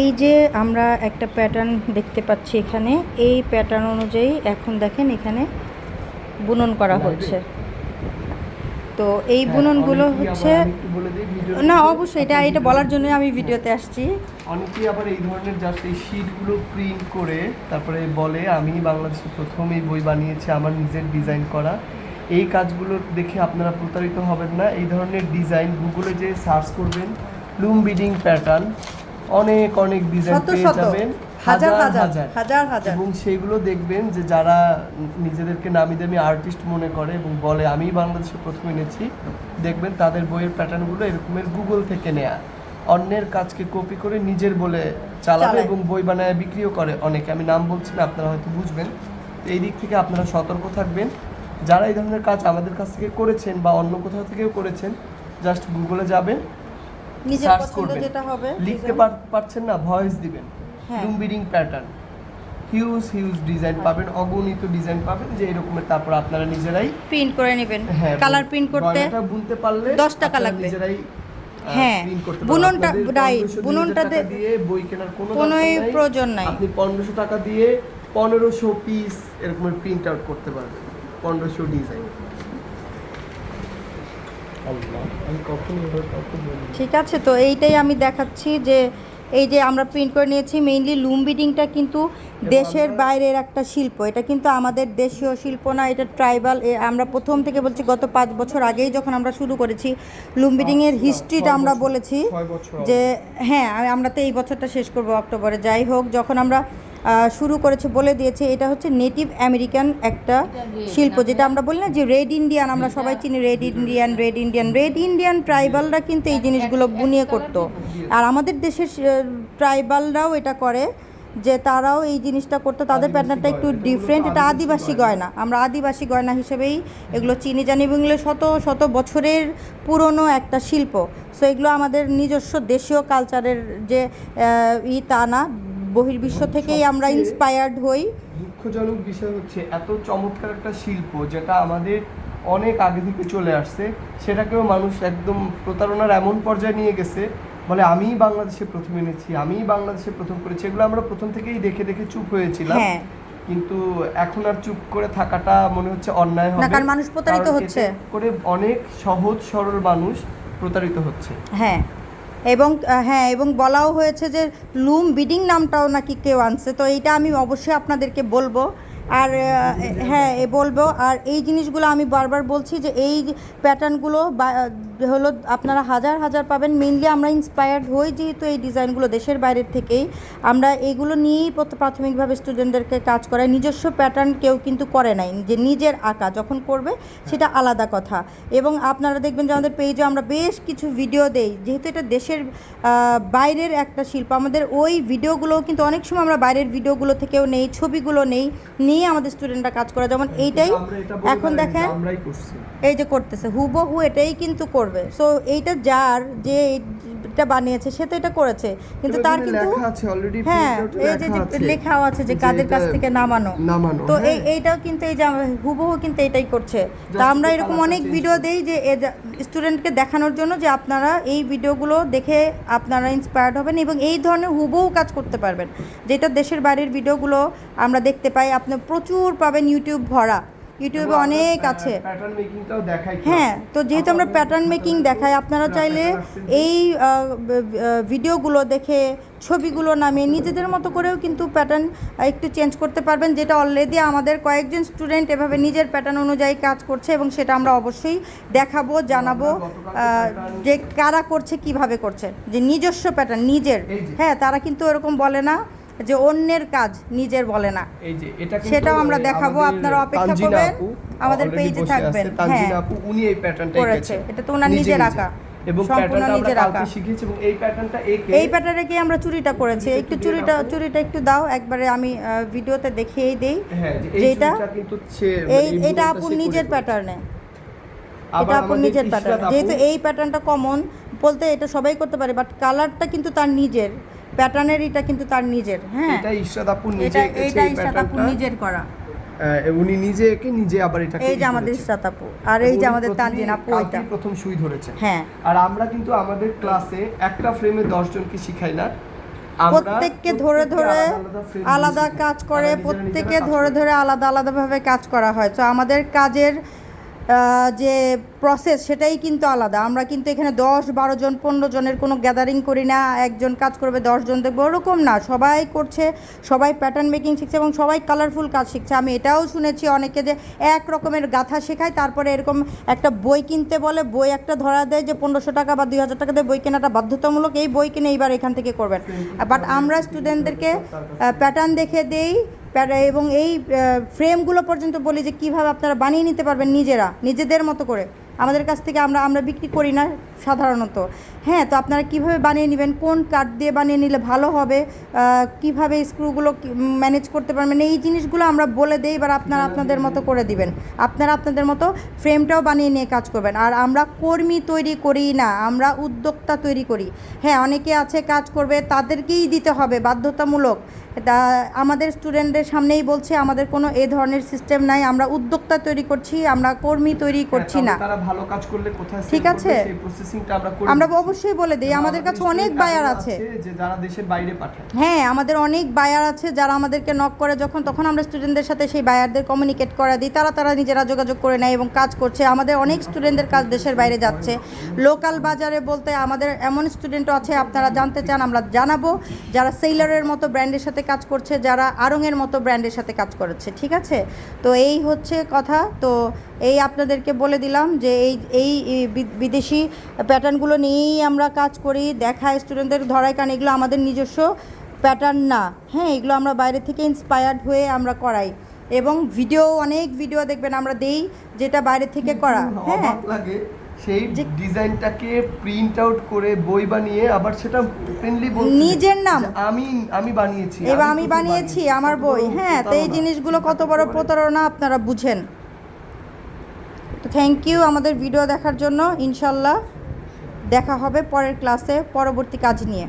এই যে আমরা একটা প্যাটার্ন দেখতে পাচ্ছি এখানে এই প্যাটার্ন অনুযায়ী এখন দেখেন এখানে বুনন করা হচ্ছে। তো এই হ্যাঁ, বুননগুলো হচ্ছে না অবশ্যই এটা এটা বলার জন্য আমি ভিডিওতে আসছি। অনেকেই আবার এই ধরনের জাস্ট এই শিটগুলো প্রিন্ট করে তারপরে বলে আমি বাংলাদেশে প্রথম এই বই বানিয়েছি আমার নিজের ডিজাইন করা। এই কাজগুলো দেখে আপনারা প্রতারিত হবেন না। এই ধরনের ডিজাইন গুগলে যে সার্চ করবেন লুম বিডিং প্যাটার্ন অনেক অনেক ডিজাইন পেয়ে যাবেন। হাজার হাজার হাজার হাজার। এবং সেইগুলো দেখবেন যে যারা নিজেদেরকে নামি দামি আর্টিস্ট মনে করে এবং বলে আমি বাংলাদেশে প্রথম এনেছি দেখবেন তাদের বইয়ের প্যাটার্নগুলো এরকমের গুগল থেকে নেয়া। অন্যের কাজকে কপি করে নিজের বলে চালাবে এবং বই বানায় বিক্রিও করে অনেকে। আমি নাম বলছি না আপনারা হয়তো বুঝবেন। এই দিক থেকে আপনারা সতর্ক থাকবেন। যারা এই ধরনের কাজ আমাদের কাছ থেকে করেছেন বা অন্য কোথাও থেকেও করেছেন জাস্ট গুগলে যাবেন। নিজের সার্চ পছন্দ করবেন। যেটা হবে লিখতে পারছেন না ভয়েস দিবেন। হ্যাঁ। Loom beading pattern huge huge design পাবেন অগণিত ডিজাইন পাবেন যে এরকমের তারপর আপনারা নিজেরাই প্রিন্ট করে নেবেন। হ্যাঁ কালার প্রিন্ট করতে বুনতে পারলে 10 টাকা লাগবে। নিজেরাই হ্যাঁ, বুননটা- 1500 বুননটা 2000 টাকা দে- দিয়ে বই কেনার কোনো প্রয়োজন নাই। আপনি পনেরোশো টাকা দিয়ে পনেরোশো পিস এরকমের প্রিন্ট আউট করতে পারবেন। পনেরোশো ডিজাইন আল্লাহ আমি কখন এভাবে কখন বলি ঠিক আছে তো এইটাই আমি দেখাচ্ছি যে এই যে আমরা প্রিন্ট করে নিয়েছি মেইনলি লুম বিডিংটা কিন্তু দেশের বাইরের একটা শিল্প। এটা কিন্তু আমাদের দেশীয় শিল্প না এটা ট্রাইবাল আমরা প্রথম থেকে বলছি গত পাঁচ বছর আগেই যখন আমরা শুরু করেছি লুম বিডিংয়ের হিস্ট্রিটা আমরা বলেছি যে হ্যাঁ আমি- আমরা তো এই বছরটা শেষ করব অক্টোবরে। যাই হোক যখন আমরা শুরু করেছে বলে দিয়েছে। এটা হচ্ছে নেটিভ আমেরিকান একটা শিল্প যেটা আমরা বলি না যে রেড ইন্ডিয়ান আমরা সবাই চিনি red Indian red Indian red Indian ট্রাইবালরা কিন্তু এই জিনিসগুলো বুনিয়ে করতো। আর আমাদের দেশের ট্রাইবালরাও এটা করে যে তারাও এই জিনিসটা করতো। তাদের প্যাটার্নটা একটু ডিফারেন্ট এটা আদিবাসী। গয়না। আমরা আদিবাসী গয়না হিসেবেই এগুলো চিনি। জানি এবং এগুলো শত শত বছরের পুরনো একটা শিল্প। সো এগুলো আমাদের নিজস্ব দেশীয় কালচারের যে ই তা না বহির্বিশ্ব থেকেই আমরা ইন্সপায়ার্ড হই। দুঃখজনক বিষয় হচ্ছে এত চমৎকার একটা শিল্প যেটা আমাদের অনেক আগে থেকে চলে আসছে সেটাকেও মানুষ একদম প্রতারণার এমন পর্যায়ে নিয়ে গেছে বলে আমিই বাংলাদেশে প্রথম এনেছি আমিই বাংলাদেশে প্রথম করেছি এগুলো আমরা প্রথম থেকেই দেখে দেখে চুপ হয়েছিলাম। হ্যাঁ। কিন্তু এখন আর চুপ করে থাকাটা মনে হচ্ছে অন্যায় হবে কারণ মানুষ প্রতারিত হচ্ছে। করে অনেক সহজ সরল মানুষ প্রতারিত হচ্ছে। হ্যাঁ। এবং হ্যাঁ এবং বলাও হয়েছে যে লুম বিডিং নামটাও নাকি কেউ আনছে। তো এইটা আমি অবশ্যই আপনাদেরকে বলব। আর হ্যাঁ বলব। আর এই জিনিসগুলো আমি বারবার বলছি যে এই প্যাটার্নগুলো হলো আপনারা হাজার হাজার পাবেন। মেইনলি আমরা ইন্সপায়ার্ড হই যেহেতু এই ডিজাইনগুলো দেশের বাইরের থেকেই। আমরা এগুলো নিয়েই প্রথ- প্রাথমিকভাবে স্টুডেন্টদেরকে কাজ করাই। নিজস্ব প্যাটার্ন কেউ কিন্তু করে নাই। যে নিজের আঁকা যখন করবে সেটা আলাদা কথা। এবং আপনারা দেখবেন যে আমাদের পেজে আমরা বেশ কিছু ভিডিও দেই। যেহেতু এটা দেশের বাইরের একটা শিল্প আমাদের ওই ভিডিওগুলো কিন্তু অনেক সময় আমরা বাইরের ভিডিওগুলো থেকেও নেই ছবিগুলো নেই নিয়ে আমাদের স্টুডেন্টরা কাজ করে। যেমন এইটাই এখন দেখেন এই যে করতেছে। হুবহু এটাই কিন্তু করবে। সো এইটা যার যে এটা বানিয়েছে সে তো এটা করেছে। কিন্তু তার কিন্তু লেখা হ্যাঁ এই যে লেখাও আছে যে কাদের কাছ থেকে নামানো। তো এই হ্যাঁ। এইটাও কিন্তু এই যে হুবহু কিন্তু এটাই করছে। তা আমরা এরকম অনেক ভিডিও। দেই যে স্টুডেন্টকে দেখানোর জন্য যে আপনারা এই ভিডিওগুলো দেখে আপনারা ইন্সপায়ার্ড হবেন এবং এই ধরনের হুবহু কাজ করতে পারবেন। যেটা দেশের বাইরের ভিডিওগুলো আমরা দেখতে পাই আপনি প্রচুর পাবেন ইউটিউব ভরা। ইউটিউবে অনেক আছে। হ্যাঁ তো যেহেতু আমরা প্যাটার্ন মেকিং দেখাই আপনারা চাইলে এই ভিডিওগুলো দেখে ছবিগুলো নামিয়ে নিজেদের মতো করেও কিন্তু প্যাটার্ন একটু চেঞ্জ করতে পারবেন যেটা অলরেডি আমাদের কয়েকজন স্টুডেন্ট এভাবে নিজের প্যাটার্ন অনুযায়ী কাজ করছে এবং সেটা আমরা অবশ্যই দেখাবো জানাব যে কারা করছে কীভাবে করছে যে নিজস্ব প্যাটার্ন নিজের। হ্যাঁ তারা কিন্তু এরকম বলে না। যে অন্যের কাজ নিজের বলে না। সেটাও আমরা দেখাবো, আপনারা অপেক্ষা করবেন, আমাদের পেজে থাকবেন, হ্যাঁ। উনি এই প্যাটার্নটা করেছে। এটা তো ওনার নিজের আঁকা। এবং প্যাটার্নটা আমরা নিজের কালকে আঁকা। শিখেছি এবং এই প্যাটার্নটা এই প্যাটার্নে কি আমরা চুরিটা করেছি। একটু চুরিটা চুরিটা একটু দাও। একবারে আমি ভিডিওতে দেখিয়েই দেই। হ্যাঁ যে এই যেটা কিন্তু এই মানে এটা নিজের প্যাটার্নে এটা নিজের প্যাটার্ন যেহেতু এই প্যাটার্নটা কমন বলতে এটা সবাই করতে পারে বাট কালারটা কিন্তু তার নিজের। প্যাটার্নের এটা কিন্তু তার নিজের হ্যাঁ। এটা ইশরাত আপু নিজে এটা আপুর নিজের করা। উনি নিজে এঁকে নিজে আবার এটাকে এই যে আমাদের আপু আর এই যে আমাদের তানজিন আপু ওইটা প্রথম সুই ধরেছেন। হ্যাঁ। আর আমরা কিন্তু আমাদের ক্লাসে একটা ফ্রেমে দশ জনকে শিখাই না। প্রত্যেককে ধরে ধরে আলাদা। কাজ করে প্রত্যেকে ধরে ধরে আলাদা আলাদাভাবে কাজ করা হয়। তো আমাদের কাজের যে প্রসেস সেটাই কিন্তু আলাদা। আমরা কিন্তু এখানে দশ বারো জন পনেরো জনের কোনো গ্যাদারিং করি না একজন কাজ করবে দশ জন দেখব ওরকম না। সবাই করছে সবাই প্যাটার্ন মেকিং শিখছে এবং সবাই কালারফুল কাজ শিখছে। আমি এটাও শুনেছি অনেকে যে এক রকমের গাথা শেখায় তারপরে এরকম একটা বই কিনতে বলে বই একটা ধরা দেয় যে পনেরোশো টাকা বা দুই হাজার টাকা দিয়ে বই কেনাটা বাধ্যতামূলক এই বই কিনে এইবার এখান থেকে করবেন। বাট আমরা স্টুডেন্টদেরকে প্যাটার্ন দেখে দেই এবং এই ফ্রেমগুলো পর্যন্ত বলি যে কীভাবে আপনারা বানিয়ে নিতে পারবেন নিজেরা, নিজেদের মতো করে। আমাদের কাছ থেকে আমরা আমরা বিক্রি করি না সাধারণত। হ্যাঁ তো আপনারা কীভাবে বানিয়ে নেবেন? কোন কাঠ দিয়ে বানিয়ে নিলে ভালো হবে? কীভাবে স্ক্রুগুলো ম্যানেজ করতে পারবেন? এই জিনিসগুলো আমরা বলে দিই এবার আপনারা আপনাদের মতো করে দিবেন। আপনারা আপনাদের মতো ফ্রেমটাও বানিয়ে নিয়ে কাজ করবেন। আর আমরা কর্মী তৈরি করি না আমরা উদ্যোক্তা তৈরি করি। হ্যাঁ অনেকে আছে কাজ করবে তাদেরকেই দিতে হবে বাধ্যতামূলক। আমাদের স্টুডেন্টদের সামনেই বলছে আমাদের কোনো এ ধরনের সিস্টেম নাই আমরা উদ্যোক্তা তৈরি করছি আমরা কর্মী তৈরি করছি হ্যাঁ, না। তারা ভালো কাজ করলে কোথায় ঠিক আছে। সেই প্রসেসিংটা আমরা করে আমরা। অবশ্যই বলে দিই আমাদের কাছে অনেক বায়ার আছে। যে যারা দেশের বাইরে পাঠায়। হ্যাঁ আমাদের অনেক বায়ার আছে যারা আমাদেরকে নক করে যখন তখন আমরা স্টুডেন্টদের সাথে সেই বায়ারদের কমিউনিকেট করে দিই তারা তারা নিজেরা যোগাযোগ করে নেয় এবং কাজ করছে। আমাদের অনেক স্টুডেন্টদের কাজ দেশের বাইরে যাচ্ছে। লোকাল বাজারে বলতে আমাদের এমন স্টুডেন্টও আছে আপনারা জানতে চান আমরা জানাব। যারা সেইলারের মতো ব্র্যান্ডের সাথে কাজ করছে যারা আরঙের মতো ব্র্যান্ডের সাথে কাজ করেছে ঠিক আছে? তো এই হচ্ছে কথা। তো এই আপনাদেরকে বলে দিলাম যে এই এই বিদেশি প্যাটার্নগুলো নিয়েই আমরা কাজ করি দেখায় স্টুডেন্টদের ধরায় কারণ এগুলো আমাদের নিজস্ব প্যাটার্ন না। হ্যাঁ এগুলো আমরা বাইরে থেকে ইন্সপায়ার্ড হয়ে আমরা করাই। এবং ভিডিও অনেক ভিডিও দেখবেন আমরা দেই যেটা বাইরে থেকে করা। হ্যাঁ। সেই ডিজাইনটাকে প্রিন্ট আউট করে বই বানিয়ে আবার সেটা নিজের নাম। আমি আমি বানিয়েছি এবার আমি বানিয়েছি আমার বই। হ্যাঁ তো এই জিনিসগুলো কত বড়। প্রতারণা আপনারা বুঝেন। থ্যাংক ইউ আমাদের ভিডিও দেখার জন্য। ইনশাল্লাহ দেখা হবে পরের ক্লাসে পরবর্তী কাজ নিয়ে।